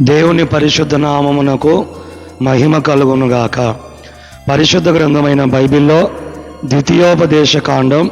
దేవుని పరిశుద్ధ నామమునకు మహిమ కలుగునుగాక. పరిశుద్ధ గ్రంథమైన బైబిల్లో ద్వితీయోపదేశ కాండం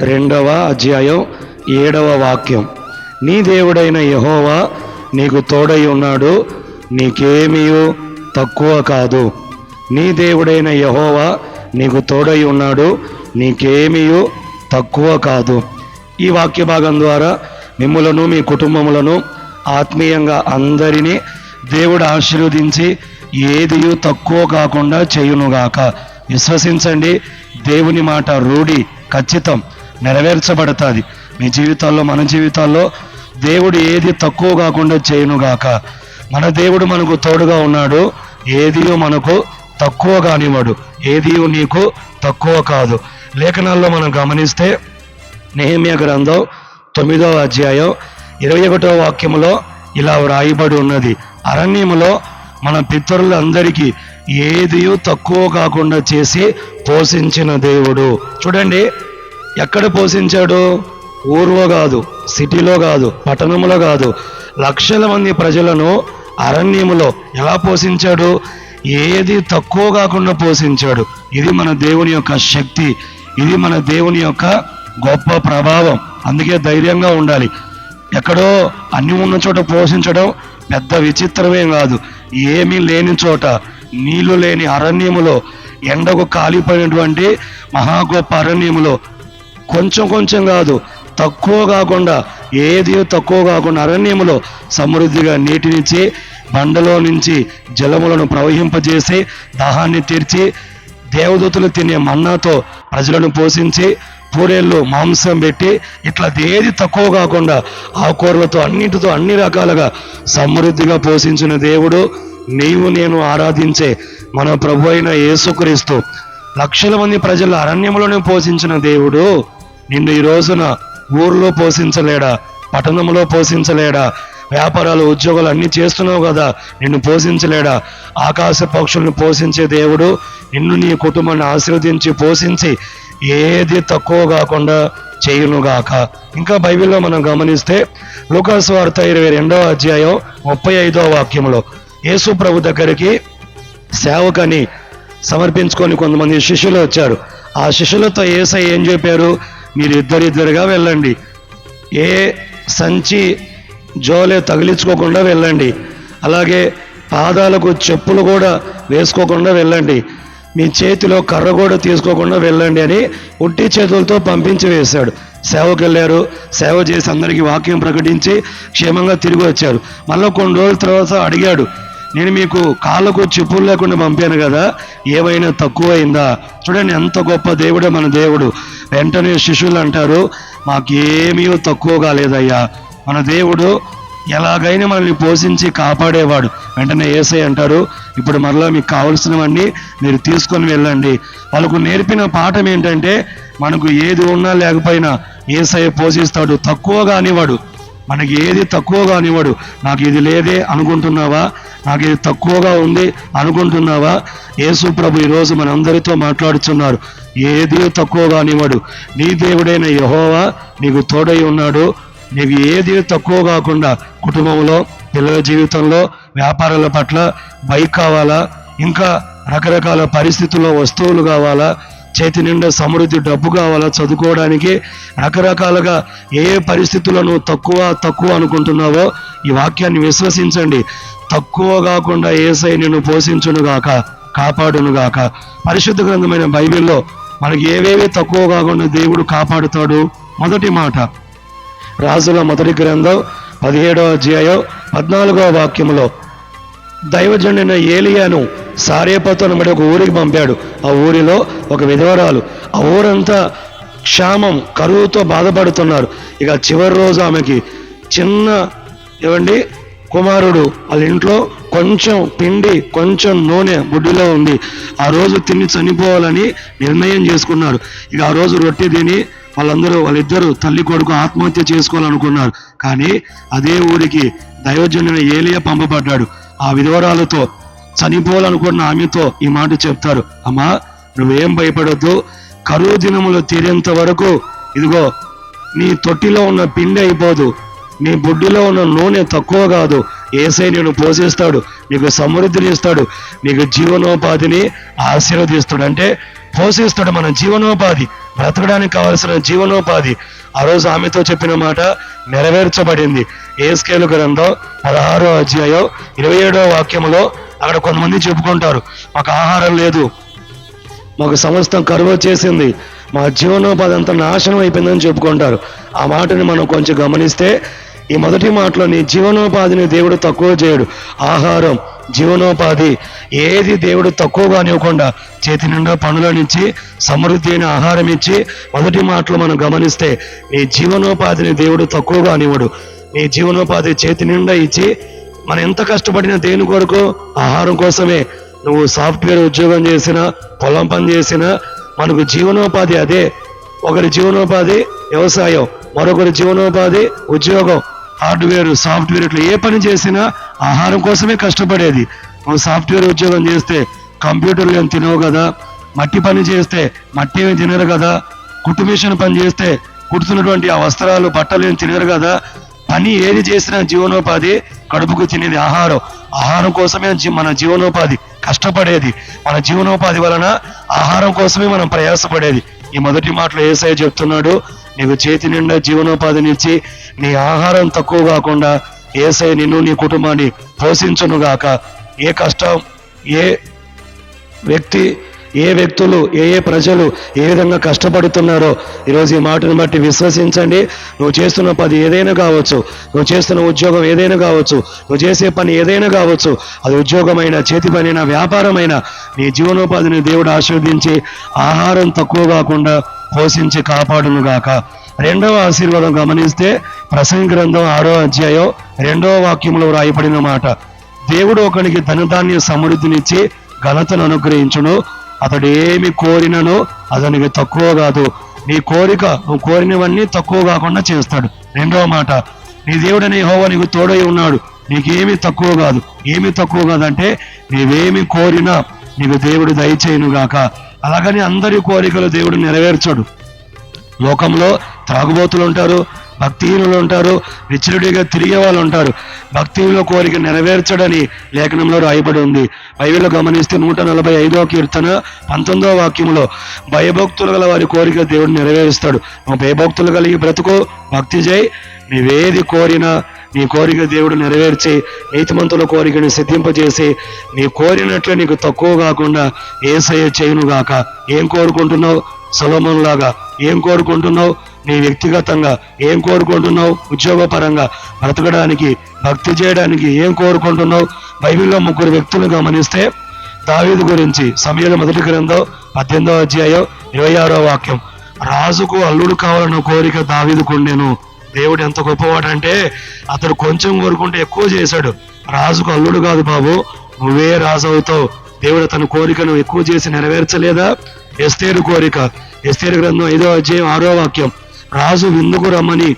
రెండవ అధ్యాయం ఏడవ వాక్యం. నీ దేవుడైన యహోవా నీకు తోడై ఉన్నాడు నీకేమీయు తక్కువ కాదు. నీ దేవుడైన యహోవా నీకు తోడై ఉన్నాడు నీకేమీయు తక్కువ కాదు. ఈ వాక్య భాగం ద్వారా మిమ్ములను మీ కుటుంబములను ఆత్మీయంగా అందరినీ దేవుడు ఆశీర్వదించి ఏది తక్కువ కాకుండా చేయునుగాక. విశ్వసించండి. దేవుని మాట రూఢి ఖచ్చితం నెరవేర్చబడుతుంది. మీ జీవితాల్లో మన జీవితాల్లో దేవుడు ఏది తక్కువ కాకుండా చేయునుగాక. మన దేవుడు మనకు తోడుగా ఉన్నాడు. ఏదియో మనకు తక్కువ కానివాడు ఏదియో నీకు తక్కువ కాదు. లేఖనాల్లో మనం గమనిస్తే నేహమ్య గ్రంథం తొమ్మిదవ అధ్యాయం ఇరవై ఒకటో వాక్యములో ఇలా వ్రాయబడి ఉన్నది. అరణ్యములో మన పితరులందరికీ ఏది తక్కువ కాకుండా చేసి పోషించిన దేవుడు. చూడండి ఎక్కడ పోషించాడు? ఊర్లో కాదు సిటీలో కాదు పట్టణంలో కాదు. లక్షల మంది ప్రజలను అరణ్యములో ఎలా పోషించాడు? ఏది తక్కువ కాకుండా పోషించాడు? ఇది మన దేవుని యొక్క శక్తి. ఇది మన దేవుని యొక్క గొప్ప ప్రభావం. అందుకే ధైర్యంగా ఉండాలి. ఎక్కడో అన్ని ఉన్న చోట పోషించడం పెద్ద విచిత్రమేం కాదు. ఏమీ లేని చోట నీళ్ళు లేని అరణ్యములో ఎండకు కాలిపోయినటువంటి మహా గొప్ప అరణ్యములో. కొంచెం కొంచెం కాదు తక్కువ కాకుండా ఏది తక్కువ కాకుండా అరణ్యములో సమృద్ధిగా నీటినిచ్చి బండలో నుంచి జలములను ప్రవహింపజేసి దాహాన్ని తీర్చి దేవదూతలు తినే మన్నాతో ప్రజలను పోషించి పూరేళ్ళు మాంసం పెట్టి ఇట్లా ఏది తక్కువ కాకుండా ఆకూరలతో అన్నిటితో అన్ని రకాలుగా సమృద్ధిగా పోషించిన దేవుడు నీవు నేను ఆరాధించే మన ప్రభు అయిన యేసుక్రీస్తు. లక్షల మంది ప్రజలు అరణ్యంలోనే పోషించిన దేవుడు నిన్ను ఈ రోజున ఊర్లో పోషించలేడా? పట్టణంలో పోషించలేడా? వ్యాపారాలు ఉద్యోగాలు అన్ని చేస్తున్నావు కదా నిన్ను పోషించలేడా? ఆకాశ పక్షులను పోషించే దేవుడు నిన్ను నీ కుటుంబాన్ని ఆశీర్వదించి పోషించి ఏది తక్కువ కాకుండా చేయునుగాక. ఇంకా బైబిల్లో మనం గమనిస్తే లూకాస్ వార్త ఇరవై రెండవ అధ్యాయం ముప్పై ఐదవ వాక్యంలో యేసు ప్రభు దగ్గరికి సేవకని సమర్పించుకొని కొంతమంది శిష్యులు వచ్చారు. ఆ శిష్యులతో ఏసై ఏం చెప్పారు? మీరు ఇద్దరిద్దరుగా వెళ్ళండి. ఏ సంచి జోలే తగిలించుకోకుండా వెళ్ళండి. అలాగే పాదాలకు చెప్పులు కూడా వేసుకోకుండా వెళ్ళండి. మీ చేతిలో కర్ర కూడా తీసుకోకుండా వెళ్ళండి అని ఉట్టి చేతులతో పంపించి వేశాడు. సేవకు వెళ్ళారు సేవ చేసి అందరికీ వాక్యం ప్రకటించి క్షేమంగా తిరిగి వచ్చారు. మళ్ళీ కొన్ని రోజుల తర్వాత అడిగాడు నేను మీకు కాళ్ళకు చెప్పులు లేకుండా పంపాను కదా ఏమైనా తక్కువైందా? చూడండి ఎంత గొప్ప దేవుడే మన దేవుడు. వెంటనే శిష్యులు అంటారు మాకేమీ తక్కువ కాలేదయ్యా. మన దేవుడు ఎలాగైనా మనల్ని పోషించి కాపాడేవాడు. వెంటనే ఏసై అంటారు ఇప్పుడు మరలా మీకు కావలసినవన్నీ మీరు తీసుకొని వెళ్ళండి. వాళ్ళకు నేర్పిన పాఠం ఏంటంటే మనకు ఏది ఉన్నా లేకపోయినా ఏసై పోషిస్తాడు తక్కువ కానివాడు. మనకి ఏది తక్కువ కానివాడు. నాకు ఇది లేదే అనుకుంటున్నావా? నాకు ఇది తక్కువగా ఉంది అనుకుంటున్నావా? యేసు ప్రభు ఈరోజు మనందరితో మాట్లాడుతున్నారు ఏది తక్కువ కానివాడు? నీ దేవుడైన యహోవా నీకు తోడై ఉన్నాడు. నీకు ఏది తక్కువ కాకుండా కుటుంబంలో పిల్లల జీవితంలో వ్యాపారాల పట్ల బైక్ కావాలా ఇంకా రకరకాల పరిస్థితుల్లో వస్తువులు కావాలా చేతి నిండా సమృద్ధి డబ్బు కావాలా చదువుకోవడానికి రకరకాలుగా ఏ పరిస్థితుల్లో నువ్వు తక్కువ తక్కువ అనుకుంటున్నావో ఈ వాక్యాన్ని విశ్వసించండి. తక్కువ కాకుండా ఏసై నిన్ను పోషించునుగాక కాపాడునుగాక పరిశుద్ధ గ్రంథమైన బైబిల్లో మనకి ఏవేవి తక్కువ కాకుండా దేవుడు కాపాడుతాడు? మొదటి మాట రాజుల మొదటి గ్రంథం పదిహేడవ అధ్యాయం పద్నాలుగవ వాక్యంలో దైవజనుడైన ఏలియాను సారేపతనబడి ఒక ఊరికి పంపాడు. ఆ ఊరిలో ఒక విధవరాలు ఆ ఊరంతా క్షామం కరువుతో బాధపడుతున్నారు. ఇక చివరి రోజు ఆమెకి చిన్న ఏమండి కుమారుడు వాళ్ళ ఇంట్లో కొంచెం పిండి కొంచెం నూనె బుడ్డిలో ఉంది. ఆ రోజు తిని చనిపోవాలని నిర్ణయం చేసుకున్నాడు ఇక ఆ రోజు రొట్టె తిని వాళ్ళందరూ వాళ్ళిద్దరూ తల్లి కొడుకు ఆత్మహత్య చేసుకోవాలనుకున్నారు. కానీ అదే ఊరికి దైవజనుడైన ఏలియా పంపబడ్డాడు. ఆ విధవరాలతో చనిపోవాలనుకున్న ఆమెతో ఈ మాట చెప్తారు. అమ్మా నువ్వేం భయపడద్దు. కరువు దినములు తీరేంత వరకు ఇదిగో నీ తొట్టిలో ఉన్న పిండి అయిపోదు. నీ బుడ్డిలో ఉన్న నూనె తక్కువ కాదు. ఏసై నేను పోషిస్తాడు. నీకు సమృద్ధిని ఇస్తాడు నీకు జీవనోపాధిని ఆశీర్వదిస్తాడు. అంటే పోషిస్తాడు మన జీవనోపాధి. బ్రతకడానికి కావలసిన జీవనోపాధి. ఆ రోజు ఆమెతో చెప్పిన మాట నెరవేర్చబడింది. ఏ స్కేలు గ్రంథం పదహారో అధ్యాయం ఇరవై ఏడో వాక్యములో అక్కడ కొంతమంది చెప్పుకుంటారు మాకు ఆహారం లేదు. మాకు సమస్తం కరువు వచ్చేసింది. మా జీవనోపాధి అంతా నాశనం అయిపోయిందని చెప్పుకుంటారు. ఆ మాటని మనం కొంచెం గమనిస్తే ఈ మొదటి మాటలో నీ జీవనోపాధిని దేవుడు తక్కువ చేయడు. ఆహారం జీవనోపాధి. ఏది దేవుడు తక్కువగా అనివ్వకుండా చేతి నిండా పనులనిచ్చి సమృద్ధి అయిన ఆహారం ఇచ్చి మొదటి మాటలు మనం గమనిస్తే నీ జీవనోపాధిని దేవుడు తక్కువగా అనివ్వడు నీ జీవనోపాధి చేతి నిండా ఇచ్చి మనం ఎంత కష్టపడినా దేని కొరకు? ఆహారం కోసమే. నువ్వు సాఫ్ట్వేర్ ఉద్యోగం చేసినా పొలం పని చేసినా మనకు జీవనోపాధి అదే. ఒకరి జీవనోపాధి వ్యవసాయం మరొకరి జీవనోపాధి ఉద్యోగం. హార్డ్వేర్ సాఫ్ట్వేర్ ఇట్లా ఏ పని చేసినా ఆహారం కోసమే కష్టపడేది. నువ్వు సాఫ్ట్వేర్ ఉద్యోగం చేస్తే కంప్యూటర్లు ఏం తినవు కదా? మట్టి పని చేస్తే మట్టి ఏమి తినరు కదా? కుట్టు మిషన్ పని చేస్తే కుడుతున్నటువంటి ఆ వస్త్రాలు బట్టలు ఏం తినరు కదా? పని ఏది చేసినా జీవనోపాధి కడుపుకు తినేది ఆహారం. ఆహారం కోసమే మన జీవనోపాధి కష్టపడేది. మన జీవనోపాధి వలన ఆహారం కోసమే మనం ప్రయాసపడేది. ఈ మొదటి మాటలో ఏసఐ చెప్తున్నాడు నీకు చేతి నిండా జీవనోపాధినిచ్చి నీ ఆహారం తక్కువ కాకుండా ఏసై నిన్ను నీ కుటుంబాన్ని పోషించును గాక. ఏ కష్టం ఏ వ్యక్తి ఏ వ్యక్తులు ఏ ఏ ప్రజలు ఏ విధంగా కష్టపడుతున్నారో ఈరోజు ఈ మాటను బట్టి విశ్వసించండి. నువ్వు చేస్తున్న పది ఏదైనా కావచ్చు నువ్వు చేస్తున్న ఉద్యోగం ఏదైనా కావచ్చు నువ్వు చేసే పని ఏదైనా కావచ్చు అది ఉద్యోగమైన చేతి పనైనా వ్యాపారమైన నీ జీవనోపాధిని దేవుడు ఆశీర్వదించి ఆహారం తక్కువ కాకుండా పోషించి కాపాడును గాక రెండవ ఆశీర్వాదం గమనిస్తే ప్రసంగ గ్రంథం ఆరో అధ్యాయం రెండవ వాక్యంలో రాయబడిన మాట. దేవుడు ఒకనికి ధనధాన్య సమృద్ధినిచ్చి ఘనతను అనుగ్రహించును. అతడు ఏమి కోరినను అతనికి తక్కువ కాదు. నీ కోరిక నువ్వు కోరినవన్నీ తక్కువ కాకుండా చేస్తాడు. రెండవ మాట నీ దేవుడు నీ నీకు తోడై ఉన్నాడు. నీకేమీ తక్కువ కాదు. ఏమి తక్కువ కాదంటే నీవేమి కోరినా నీకు దేవుడు దయచేయునుగాక అలాగని అందరి కోరికలు దేవుడు నెరవేర్చడు. లోకంలో త్రాగుబోతులు ఉంటారు భక్తిహీనులు ఉంటారు విచ్చరుడిగా తిరిగే వాళ్ళు ఉంటారు. భక్తిహీనుల కోరిక నెరవేర్చడని లేఖనంలో రాయబడి ఉంది. బైబిల్లో గమనిస్తే నూట నలభై ఐదో కీర్తన పంతొమ్మిదో వాక్యంలో భయభక్తులు గల వారి కోరిక దేవుడు నెరవేరుస్తాడు. నువ్వు భయభక్తులు కలిగి బ్రతుకు భక్తి చేయి. నీవేది కోరినా నీ కోరిక దేవుడు నెరవేర్చి నీతిమంతుల కోరికను సిద్ధింపజేసి నీ కోరినట్లే నీకు తక్కువ కాకుండా ఏసయ్య చేయునుగాక. ఏం కోరుకుంటున్నావు? సొలమన్ లాగా ఏం కోరుకుంటున్నావు? నీ వ్యక్తిగతంగా. ఏం కోరుకుంటున్నావు? ఉద్యోగపరంగా. బ్రతకడానికి భక్తి చేయడానికి ఏం కోరుకుంటున్నావు? బైబిల్లో ముగ్గురు వ్యక్తులు గమనిస్తే దావీదు గురించి సమయంలో మొదటి గ్రంథం పద్దెనిమిదో అధ్యాయం ఇరవై ఆరో వాక్యం. రాజుకు అల్లుడు కావాలన్న కోరిక దావీదుకుండెను. దేవుడు ఎంత గొప్పవాడంటే అతడు కొంచెం కోరుకుంటే ఎక్కువ చేశాడు. రాజుకు అల్లుడు కాదు బాబు నువ్వే రాజు అవుతావు. దేవుడు తన కోరికను ఎక్కువ చేసి నెరవేర్చలేదా? ఎస్తేరు కోరిక. ఎస్తేరు గ్రంథం ఐదో అధ్యాయం ఆరో వాక్యం. రాజు విందుకు రమ్మని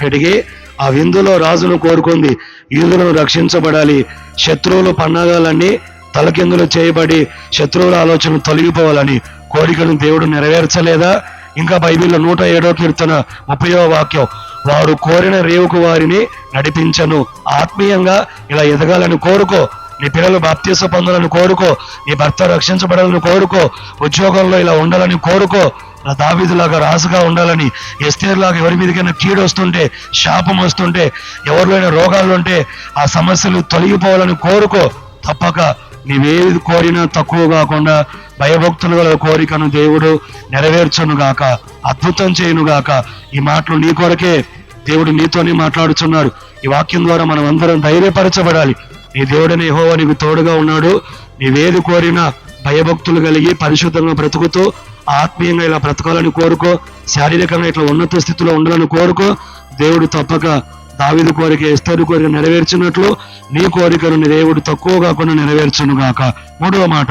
అడిగి ఆ విందులో రాజును కోరుకుంది. యూదులను రక్షించబడాలి. శత్రువులు పన్నాగాలన్నీ తలకిందులు చేయబడి శత్రువుల ఆలోచన తొలగిపోవాలని కోరికను దేవుడు నెరవేర్చలేదా? ఇంకా బైబిల్లో నూట ఏడో కీర్తన ముప్పయో వాక్యం. వారు కోరిన రేవుకు వారిని నడిపించను. ఆత్మీయంగా ఇలా ఎదగాలని కోరుకో. నీ పిల్లలు బాప్తీస పొందాలని కోరుకో. నీ భర్త రక్షించబడాలని కోరుకో. ఉద్యోగంలో ఇలా ఉండాలని కోరుకో. నా దావీదులాగా రాజుగా ఉండాలని ఎస్తేర్లాగా ఎవరి మీదకైనా కీడు వస్తుంటే శాపం వస్తుంటే ఎవరిలోనైనా రోగాలు ఉంటే ఆ సమస్యలు తొలగిపోవాలని కోరుకో. తప్పక నీవేది కోరినా తక్కువ కాకుండా భయభక్తులు గల కోరికను దేవుడు నెరవేర్చనుగాక అద్భుతం చేయనుగాక. ఈ మాటలు నీ కొరకే దేవుడు నీతోనే మాట్లాడుచున్నాడు. ఈ వాక్యం ద్వారా మనం అందరం ధైర్యపరచబడాలి. నీ దేవుడని హో నీకు తోడుగా ఉన్నాడు. నీవేది కోరినా భయభక్తులు కలిగి పరిశుద్ధంగా బ్రతుకుతూ ఆత్మీయంగా ఇలా బ్రతకాలని కోరుకో శారీరకంగా ఇట్లా ఉన్నత స్థితిలో ఉండాలని కోరుకో దేవుడు తప్పక దావిదు కోరిక ఎస్తరు కోరిక నెరవేర్చినట్లు నీ కోరికను నీ దేవుడు తక్కువ కాకుండా నెరవేర్చును గాక మూడవ మాట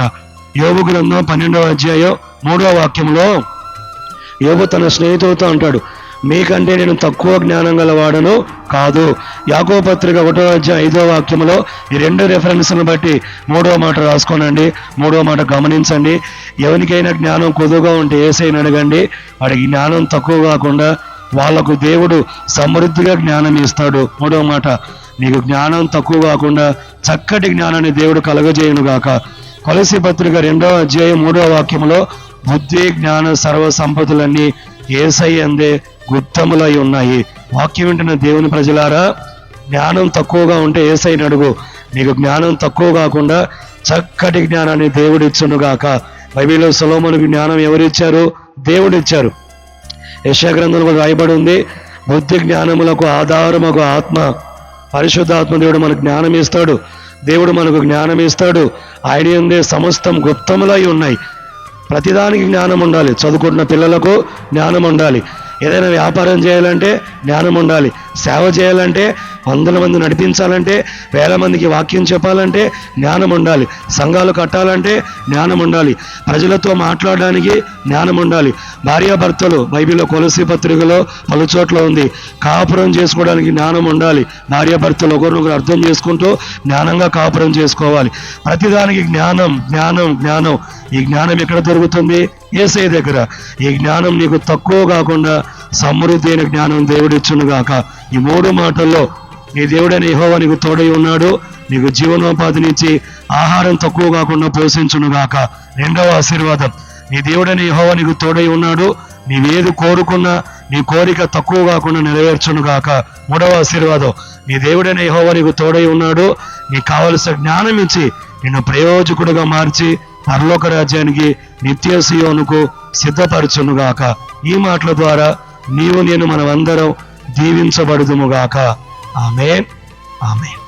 యోగు గ్రంథం పన్నెండవ అధ్యాయం మూడవ వాక్యంలో యోగు తన స్నేహితులతో అంటాడు మీకంటే నేను తక్కువ జ్ఞానం గలవాడను కాదు. యాకో పత్రిక ఒకటో అధ్యాయం ఐదో వాక్యంలో ఈ రెండు రెఫరెన్స్ను బట్టి మూడో మాట రాసుకోనండి. మూడో మాట గమనించండి. ఎవరికైనా జ్ఞానం కొద్దుగా ఉంటే ఏసైనా అడగండి. వాడికి జ్ఞానం తక్కువ కాకుండా వాళ్ళకు దేవుడు సమృద్ధిగా జ్ఞానం ఇస్తాడు. మూడో మాట నీకు జ్ఞానం తక్కువ కాకుండా చక్కటి జ్ఞానాన్ని దేవుడు కలగజేయును గాక. కొలసి పత్రిక రెండవ అధ్యాయం మూడవ వాక్యంలో బుద్ధి జ్ఞాన సర్వ సంపదలన్నీ ఏసై అందే గుప్తములై ఉన్నాయి. వాక్యం వింటున్న దేవుని ప్రజలారా జ్ఞానం తక్కువగా ఉంటే ఏసైని అడుగు. నీకు జ్ఞానం తక్కువ కాకుండా చక్కటి జ్ఞానాన్ని దేవుడు ఇచ్చును గాక. బైబిల్లో సొలోమోనుకు జ్ఞానం ఎవరిచ్చారు? దేవుడు ఇచ్చారు యశగ్రంథంలో రాయబడి ఉంది. బుద్ధి జ్ఞానములకు ఆధారమగు ఆత్మ. పరిశుద్ధాత్మ దేవుడు మనకు జ్ఞానం ఇస్తాడు. దేవుడు మనకు జ్ఞానం ఇస్తాడు. ఆయన ఉందే సమస్తం గుప్తములై ఉన్నాయి. ప్రతిదానికి జ్ఞానం ఉండాలి. చదువుకుంటున్న పిల్లలకు జ్ఞానం ఉండాలి. ఏదైనా వ్యాపారం చేయాలంటే జ్ఞానం ఉండాలి. సేవ చేయాలంటే వందల మంది నడిపించాలంటే వేల మందికి వాక్యం చెప్పాలంటే జ్ఞానం ఉండాలి. సంఘాలు కట్టాలంటే జ్ఞానం ఉండాలి. ప్రజలతో మాట్లాడడానికి జ్ఞానం ఉండాలి. భార్యాభర్తలు బైబిల్లో కొలసి పత్రికలో పలు చోట్ల ఉంది. కాపురం చేసుకోవడానికి జ్ఞానం ఉండాలి. భార్యాభర్తలు ఒకరినొకరు అర్థం చేసుకుంటూ జ్ఞానంగా కాపురం చేసుకోవాలి. ప్రతిదానికి జ్ఞానం జ్ఞానం జ్ఞానం. ఈ జ్ఞానం ఎక్కడ దొరుకుతుంది? ఏసై దగ్గర. ఈ జ్ఞానం నీకు తక్కువ కాకుండా సమృద్ధి అయిన జ్ఞానం దేవుడిచ్చును గాక ఈ మూడు మాటల్లో నీ దేవుడైన యహోవా నీకు తోడై ఉన్నాడు. నీకు జీవనోపాధినిచ్చి ఆహారం తక్కువ కాకుండా పోషించును గాక. రెండవ ఆశీర్వాదం. నీ దేవుడైన యహోవా నీకు తోడై ఉన్నాడు. నీవేది కోరుకున్నా నీ కోరిక తక్కువ కాకుండా నెరవేర్చును గాక. మూడవ ఆశీర్వాదం. నీ దేవుడైన యహోవా నీకు తోడై ఉన్నాడు. నీకు కావలసిన జ్ఞానం ఇచ్చి నిన్ను ప్రయోజకుడుగా మార్చి పరలోక రాజ్యానికి నిత్య సియోనుకు సిద్ధపరచునుగాక ఈ మాటల ద్వారా నీవు నేను మనమందరం దీవించబడుదుముగాక Amén. Amén.